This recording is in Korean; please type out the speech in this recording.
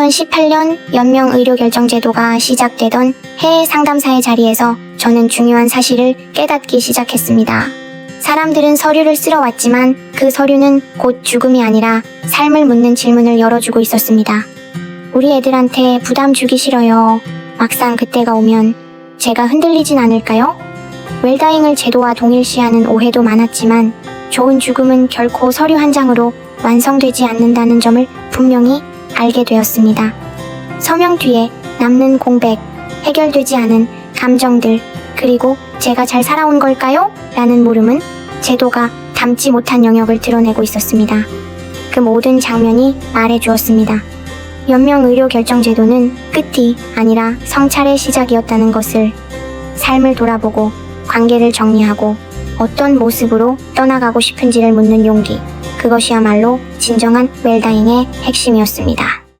2018년 연명 의료 결정 제도가 시작되던 해외 상담사의 자리에서 저는 중요한 사실을 깨닫기 시작했습니다. 사람들은 서류를 쓰러 왔지만 그 서류는 곧 죽음이 아니라 삶을 묻는 질문을 열어주고 있었습니다. 우리 애들한테 부담 주기 싫어요. 막상 그때가 오면 제가 흔들리진 않을까요? 웰다잉을 제도와 동일시하는 오해도 많았지만 좋은 죽음은 결코 서류 한 장으로 완성되지 않는다는 점을 분명히 알게 되었습니다. 서명 뒤에 남는 공백, 해결되지 않은 감정들, 그리고 제가 잘 살아온 걸까요? 라는 물음은 제도가 담지 못한 영역을 드러내고 있었습니다. 그 모든 장면이 말해 주었습니다. 연명 의료 결정 제도는 끝이 아니라 성찰의 시작이었다는 것을 삶을 돌아보고 관계를 정리하고 어떤 모습으로 떠나가고 싶은지를 묻는 용기. 그것이야말로 진정한 웰다잉의 핵심이었습니다.